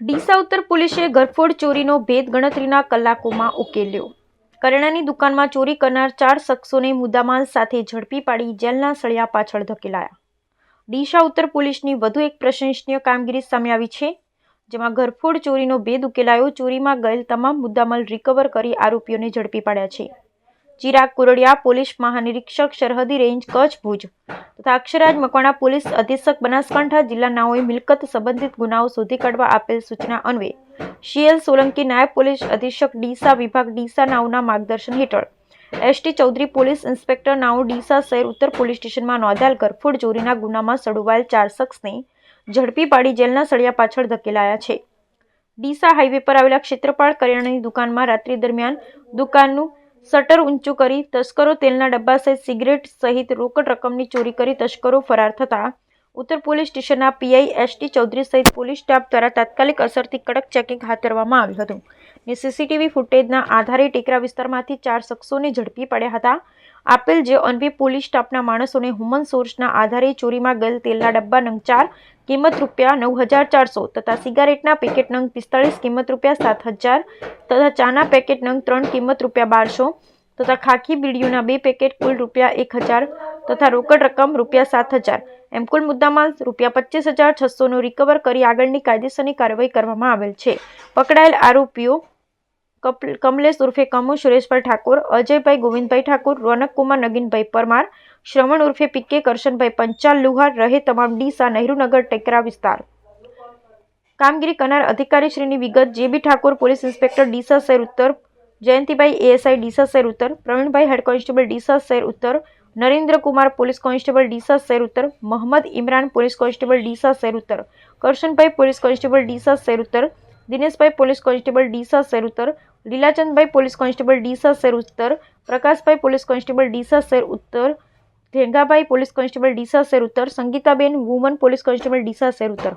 ડીસા ઉત્તર પોલીસે ઘરફોડ ચોરીનો ભેદ ગણતરીના કલાકોમાં ઉકેલ્યો. કરિયાણાની દુકાનમાં ચોરી કરનાર ચાર શખ્સોને મુદ્દામાલ સાથે ઝડપી પાડી જેલના સળિયા પાછળ ધકેલાયા. ડીસા ઉત્તર પોલીસની વધુ એક પ્રશંસનીય કામગીરી સામે આવી છે, જેમાં ઘરફોડ ચોરીનો ભેદ ઉકેલાયો, ચોરીમાં ગયેલ તમામ મુદ્દામાલ રિકવર કરી આરોપીઓને ઝડપી પાડ્યા છે. ચિરાગ કુરડિયા, પોલીસ મહાનિરીક્ષક સરહદી રેન્જ કચ્છ, ભુજ. તથા અક્ષરાજ મકવાણા, પોલીસ અધિક્ષક બનાસકાંઠા જિલ્લાનાઓએ મિલકત સંબંધિત ગુનાઓ શોધી કાઢવા આપેલ સૂચના અન્વયે સીએલ સોલંકી નાયબ પોલીસ અધિક્ષક ડીસા વિભાગ ડીસા નાઓના માર્ગદર્શન હેઠળ એસટી ચૌધરી, પોલીસ ઇન્સ્પેક્ટર નાઓ ડીસા શહેર ઉત્તર પોલીસ સ્ટેશનમાં નોંધાયેલ ઘરફોડ ચોરીના ગુનામાં સડોવાયેલ ચાર શખ્સને ઝડપી પાડી જેલના સળિયા પાછળ ધકેલાયા છે. ડીસા હાઈવે પર આવેલા ક્ષેત્રપાળ કરિયાણાની દુકાનમાં રાત્રિ દરમિયાન દુકાનનું શટર ઊંચું કરી તસ્કરો તેલના ડબ્બા સહિત સિગરેટ સહિત રોકડ રકમની ચોરી કરી તસ્કરો ફરાર થતા ઉત્તર પોલીસ સ્ટેશનના પીઆઈ એસટી ચૌધરી સહિત પોલીસ સ્ટાફ દ્વારા તાત્કાલિક અસરથી કડક ચેકિંગ હાથ ધરવામાં આવ્યું હતું. ને સીસીટીવી ફૂટેજના આધારે ટેકરા વિસ્તારમાંથી ચાર શખ્સોને ઝડપી પડ્યા હતા. આપેલ જે અન્વયે પોલીસ સ્ટાફના માણસોને હ્યુમન સોર્સના આધારે ચોરીમાં ગયેલ તેલના ડબ્બા નંગ ચાર, કિંમત રૂપિયા નવ હજાર ચારસો તથા સિગારેટના પેકેટ નંગ પિસ્તાળીસ, કિંમત રૂપિયા સાત હજાર તથા ચાના પેકેટ નંગ ત્રણ, કિંમત રૂપિયા બારસો તથા ખાખી બીડીઓના બે પેકેટ કુલ રૂપિયા એક હજાર તથા રોકડ રકમ રૂપિયા સાત હજાર. એમ કુલ મુદ્દામાલ રૂપિયા પચીસ હજાર છસોનું રિકવર કરી આગળની કાયદેસરની કાર્યવાહી કરવામાં આવેલ છે. પકડાયેલ આરોપીઓ કમલેશ ઉર્ફે કમુ, સુરેશભાઈ ઠાકોર, અજયભાઈ ગોવિંદભાઈ ઠાકોર રોનકકુમાર નગીનભાઈ પરમાર, શ્રવણ ઉર્ફે પીકે કરશનભાઈ પંચાલ, લુહાર રહે તમામ ડીસા નહેરુનગર ટેકરા વિસ્તાર. કામગીરી કરનાર અધિકારીશ્રીની વિગત J B Thakor, police inspector Deesa શહેર ઉત્તર જયંતિભાઈ એએસઆઈ ડીસા શહેર ઉત્તર પ્રવીણભાઈ હેડ કોન્સ્ટેબલ ડીસા શહેર ઉત્તર નરેન્દ્રકુમાર પોલીસ કોન્સ્ટેબલ ડીસા શહેર ઉત્તર મોહમ્મદ ઇમરાન પોલીસ કોન્સ્ટેબલ ડીસા શહેર ઉત્તર કરશનભાઈ પોલીસ કોન્સ્ટેબલ ડીસા શહેર ઉત્તર દિનેશભાઈ પોલીસ કોન્સ્ટેબલ ડીસા શહેર ઉત્તર લીલાચંદભાઈ પોલીસ કોન્સ્ટેબલ ડીસા શહેર ઉત્તર પ્રકાશભાઈ પોલીસ કોન્સ્ટેબલ ડીસા શહેર ઉત્તર ભેંગાભાઈ પોલીસ કોન્સ્ટેબલ ડીસા શહેર ઉત્તર Sangitaben woman police constable Deesa શહેર ઉત્તર